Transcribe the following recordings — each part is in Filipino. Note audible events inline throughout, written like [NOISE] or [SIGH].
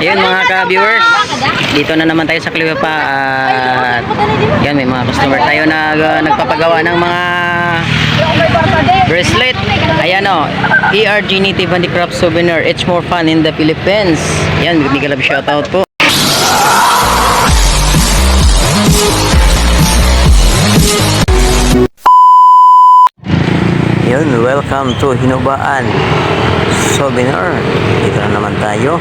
Ayun mga ka-viewers, dito na naman tayo sa Clipapa at yan may mga customer tayo na uh, nagpapagawa ng mga bracelet. Ayan o, ERG Native Handicraft Souvenir. It's more fun in the Philippines. Yan, big love shoutout po. Yun, welcome to Hinubaan Souvenir. Dito na naman tayo.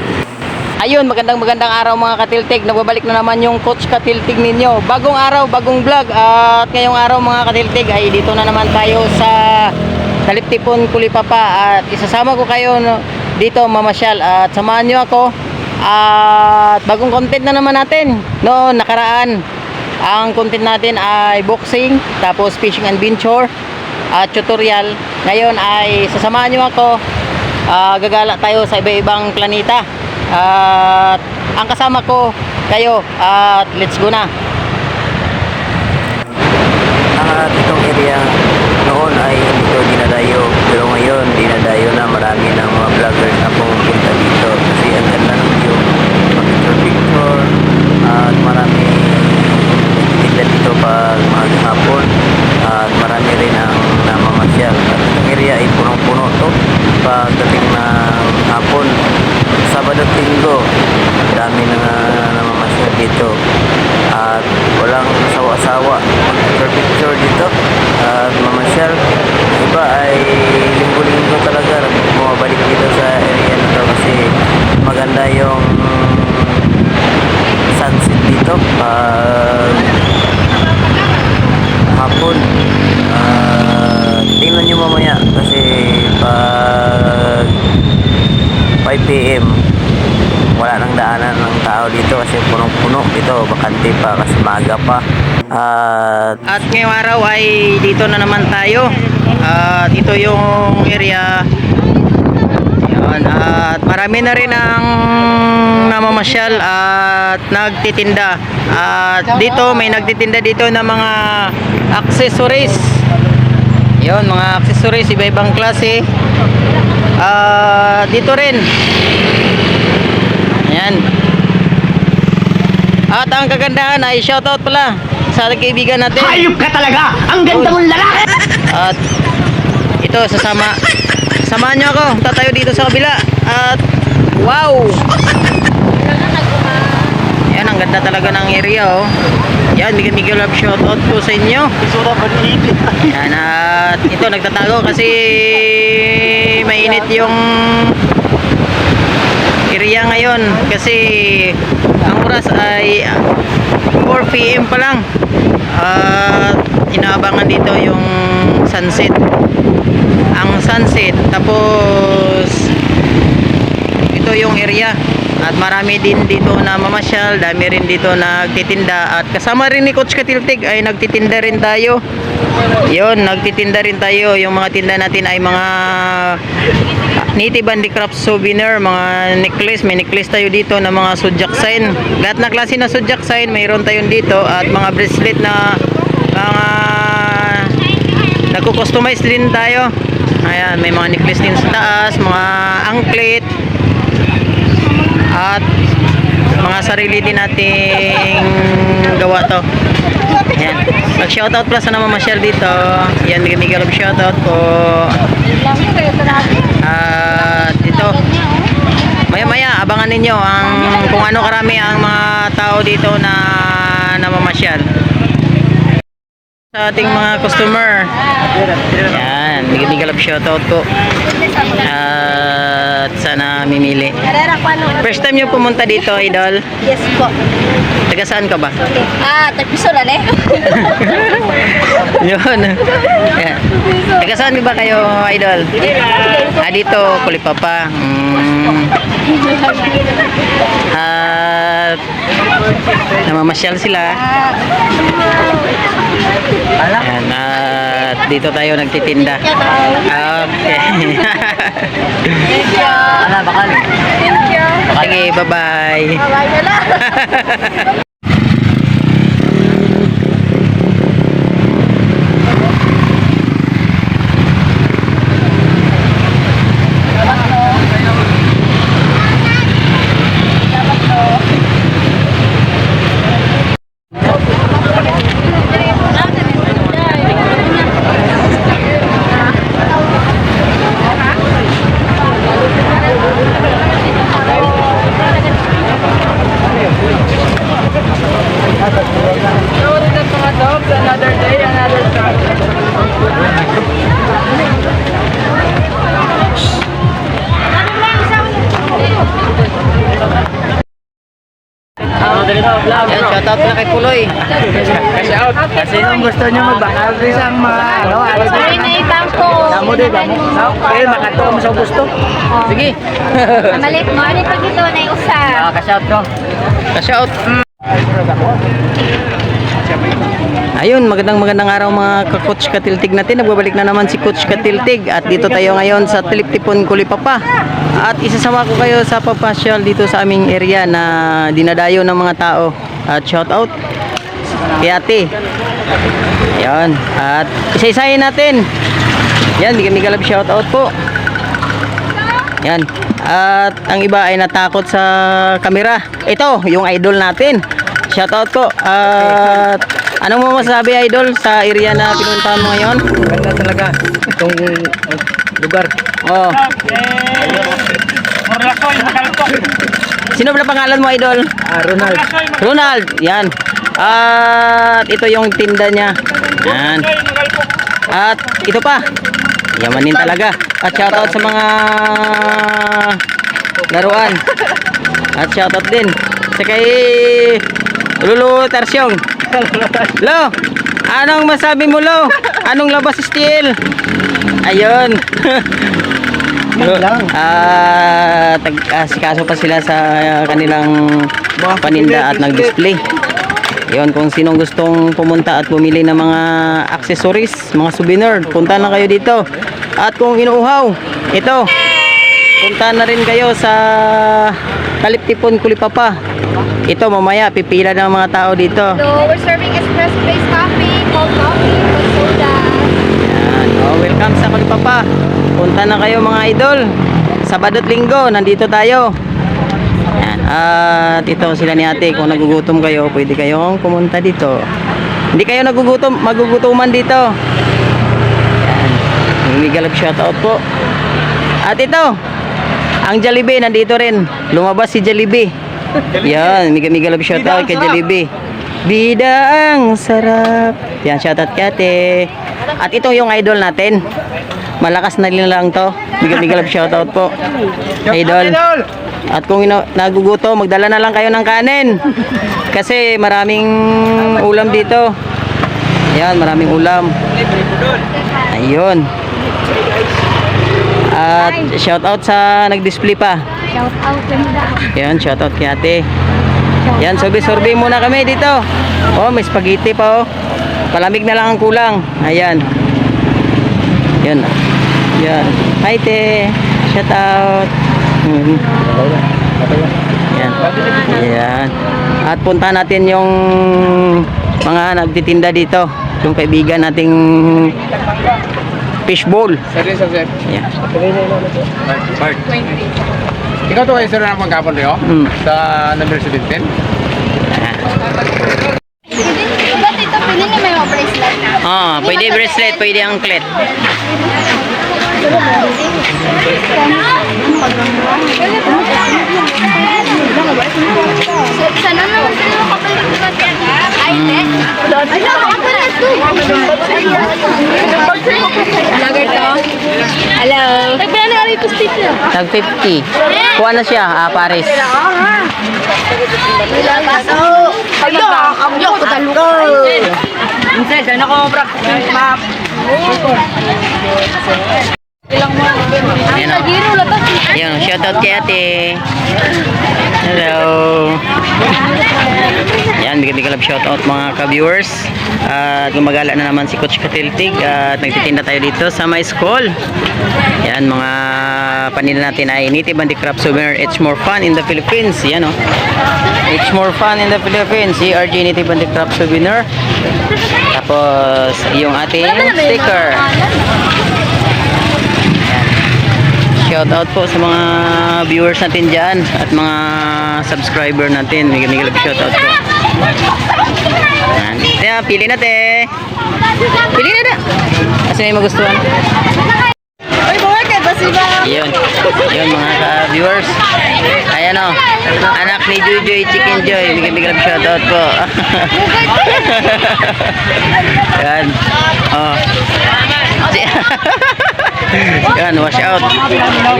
Ayun, magandang magandang araw mga katiltig. Nagbabalik na naman yung coach katiltig ninyo. Bagong araw, bagong vlog. At ngayong araw mga katiltig ay dito na naman tayo sa Taliptipon Kulipapa. At isasama ko kayo dito mamasyal. At samahan nyo ako. At bagong content na naman natin. No, nakaraan. Ang content natin ay boxing, tapos fishing and adventure at tutorial. Ngayon ay sasamahan nyo ako. Ah, gagala tayo sa iba-ibang planeta. At ang kasama ko kayo at let's go na. At itong area noon ay hindi ko dinadayo pero ngayon dinadayo na marami ng mga vloggers na pumupunta dito kasi ang ganda ng view picture picture at marami nagtitinda dito pag mga hapon at marami rin ang namamasyal at itong area ay punong-puno to pagdating ng hapon Sabado at Linggo ang dami na namamasyal dito at walang sawa-sawa picture picture dito. At mamasyal iba ay linggo-linggo talaga bumabalik dito sa area na to kasi maganda yung sunset dito. Pag hapon at tingnan nyo mamaya kasi pag 5pm wala nang daanan ng tao dito kasi punong-puno dito bakante pa kasi maaga pa at At ngayong araw ay dito na naman tayo. At ito yung area. Yan. At marami na rin ang namamasyal at nagtitinda. At dito may nagtitinda dito ng mga accessories. Yon, mga accessories iba-ibang klase. Ah, dito rin. Ayan. At ang kagandahan ay shoutout pala sa kaibigan natin. Hayop ka talaga! Ang ganda mong lalaki! At ito sasama samahan niyo ako. Punta tayo dito sa kabila. At wow. Yan ang ganda talaga ng area oh. Yan, Miguel Miguel Love shoutout po sa inyo. Yan at ito nagtatago kasi mainit yung area ngayon. Kasi ang oras ay 4 PM pa lang. At inaabangan dito yung sunset. Ang sunset tapos ito yung area at marami din dito na mamasyal dami rin dito nagtitinda. At kasama rin ni Coach Katiltig ay nagtitinda rin tayo. Yon nagtitinda rin tayo. Yung mga tinda natin ay mga native handicraft souvenir mga necklace. May necklace tayo dito na mga sudjak sign. Lahat na klase na sudjak sign mayroon tayo dito. At mga bracelet na mga nagko-customize din tayo. Ayan may mga necklace din sa taas mga anklet at mga sarili din nating gawa to. Yan mag shoutout pala sa namamasyal dito. Yan Miguel of shoutout po. At ito. Maya maya abangan ninyo ang kung ano karami ang mga tao dito na namamasyal sa ating mga customer yan Miguel of shoutout po at sana mimili first time nyo pumunta dito idol Yes po. taga saan ka ba? Ah, tagpiso na eh. Yun. Yan. Taga saan ba kayo, idol? Ah, dito, Kulipapa. Mm. At namamasyal sila. Yan, at dito tayo nagtitinda. Okay. Thank you. Ala, bakal. Thank you. Sige, bye-bye. Bye na lang. [LAUGHS] Kasi kung gusto nyo magbakal rin sa mga ano, Sorry na itang ko. Damo din, damo. Kaya makato mo sa gusto. Sige. Malit mo. Ano pag ito na yung usa? Nakaka-shout ko. Ka-shout. Ayun, magandang magandang araw mga ka-coach Katiltig natin. Nagbabalik na naman si Coach Katiltig at dito tayo ngayon sa Tiliptipon Kulipapa. At isasama ko kayo sa papasyal dito sa aming area na dinadayo ng mga tao. At shout out kay ate. Ayun. At isa-isahin natin. Yan, bigyan love shout out po. Yan. At ang iba ay natakot sa kamera. Ito, yung idol natin. Shoutout po. At anong mo masasabi idol sa area na pinuntahan mo ngayon? Ganda talaga itong uh, lugar. Oh. Sino pala pangalan mo idol? Ah, Ronald. Ronald. Yan. At ito yung tinda niya. Yan. At ito pa. Yamanin talaga. At shoutout sa mga laruan. At shoutout din sa kay Lulu Tarsyong. Lo, anong masabi mo Lo? Anong labas steel? Ayun. lang. Ah, tag ah, sikaso pa sila sa ah, kanilang paninda at nag-display. Yon kung sinong gustong pumunta at bumili ng mga accessories, mga souvenir, punta na kayo dito. At kung inuuhaw, ito. Punta na rin kayo sa Kaliptipon Kulipapa. Ito mamaya pipila ng mga tao dito. So, we're serving espresso-based coffee, cold coffee, cold soda. Yan. Oh, welcome sa Kulipapa. Punta na kayo mga idol. Sabado at Linggo, nandito tayo. Yan. At ito sila ni ate, kung nagugutom kayo, pwede kayong pumunta dito. Hindi kayo nagugutom, magugutuman dito. Yan. Migalab shoutout po. At ito, ang Jollibee nandito rin. Lumabas si Jollibee. Yan, love shoutout kay Jollibee. Bida ang sarap. Yan, shoutout kay ate. At ito yung idol natin. Malakas na rin lang to. Love shoutout po. Idol. At kung naguguto, magdala na lang kayo ng kanin. Kasi maraming ulam dito. Yan, maraming ulam. Ayun. At shoutout sa nag-display pa. Shout out ganda. Yan, shoutout kay ate. Yan, sorbe-sorbe muna kami dito. Oh, may spaghetti pa oh. Palamig na lang ang kulang. Ayan. Yan. Yan. Hi, te. Shoutout. Mhm. Yan. Yan. At punta natin yung mga nagtitinda dito. Yung kaibigan nating fishbowl. Sir, sir, sir. Yan. Bart. Ikaw to kayo sir na magkapon rin Mm. Sa number 17? Ba't ito pili ni may mga bracelet? Ah, pwede bracelet, pwede anklet. Sa- Sana naman sila makabalik ko ba Ay, hindi. Ay, nakakapalit to. Vlogger to. Hello. Tagpila na rin ito stick. Tag 50. Kuha na siya, ah, Paris. Hello, kamyo ko talo. Ayan Ang o. giro lang to. Ayan, shoutout kay ate. Hello. Yan, bigyan love shoutout mga ka-viewers. At gumagala na naman si Coach Katiltig at nagtitinda tayo dito sa my school. Yan, mga paninda natin ay Native Handicraft Souvenir. It's more fun in the Philippines. Yan o. It's more fun in the Philippines. ERG Native Handicraft Souvenir. Tapos, yung ating sticker. Shout out po sa mga viewers natin dyan at mga subscriber natin. Mega love shout out po. Yan. Yan, pili na te. Pili na na. Kasi may magustuhan. Ay, buhay kay Basiba. Yun. Yun mga ka-viewers. Ayan o. Anak ni Joy Chicken Joy. Mega love shout out po. [LAUGHS] Yan. Oh. Yan, wash out.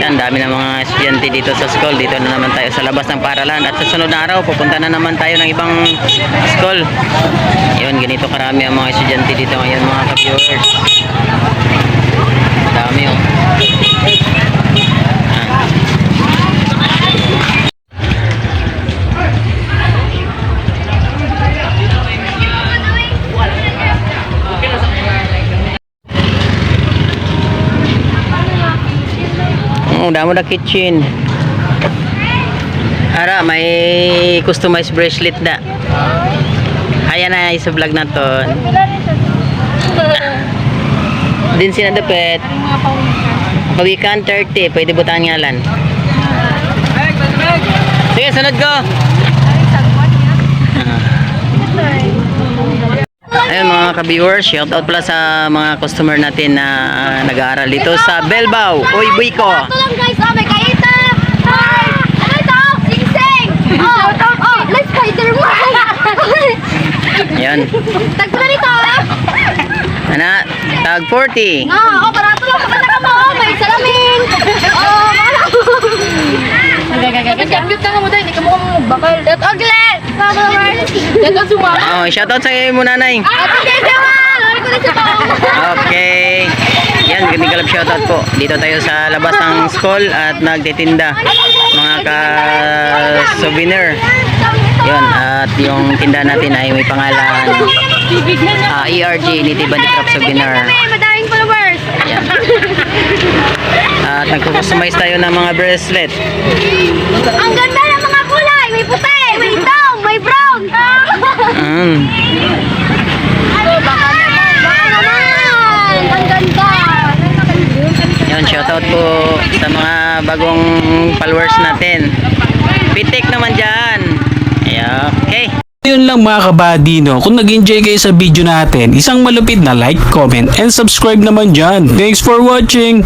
Yan, dami ng mga estudyante dito sa school. Dito na naman tayo sa labas ng paralan. At sa sunod na araw, pupunta na naman tayo ng ibang school. Yun, ganito karami ang mga estudyante dito ngayon mga ka-viewers. Dami oh. Oh, damo na kitchen. Ara, may customized bracelet na. Ayan na sa vlog na to. [LAUGHS] Din sina dapet. Kawikan 30, pwede butan ngalan. Sige, sunod ko. Ayun mga ka-viewers, shout out pala sa mga customer natin na ah, nag-aaral dito sa Belbao. Uy, buy ko. Ito lang guys, oh, may kaita! Hi! Ano ito? Sing-sing! Oh, oh, let's Spider-Man! [LAUGHS] Yan. Tagpo na nito, ah! Ana, tag 40. Ah, oh, barato lang kapag mo, may salamin! Oh, ko! Nagagagagag. ka mo dahil, hindi ka bakal. That's ugly! That's a sumama. Oh, shout out sa iyo mo nanay. Na. Okay. Yan, kami kalab shoutout po. Dito tayo sa labas ng school at nagtitinda. Mga ka-souvenir. Yun, at yung tinda natin ay may pangalan ah, ERG, Niti Bandicraft Souvenir. Madaming followers. At nagkukustomize tayo ng mga bracelet. Ang ganda ng mga kulay! May puti, may itom, may brown! Mm. Yun, shoutout po sa mga bagong followers natin. Pitik naman dyan. Ayan, okay. Yun lang mga kabady no. Kung nag-enjoy kayo sa video natin, isang malupit na like, comment, and subscribe naman dyan. Thanks for watching!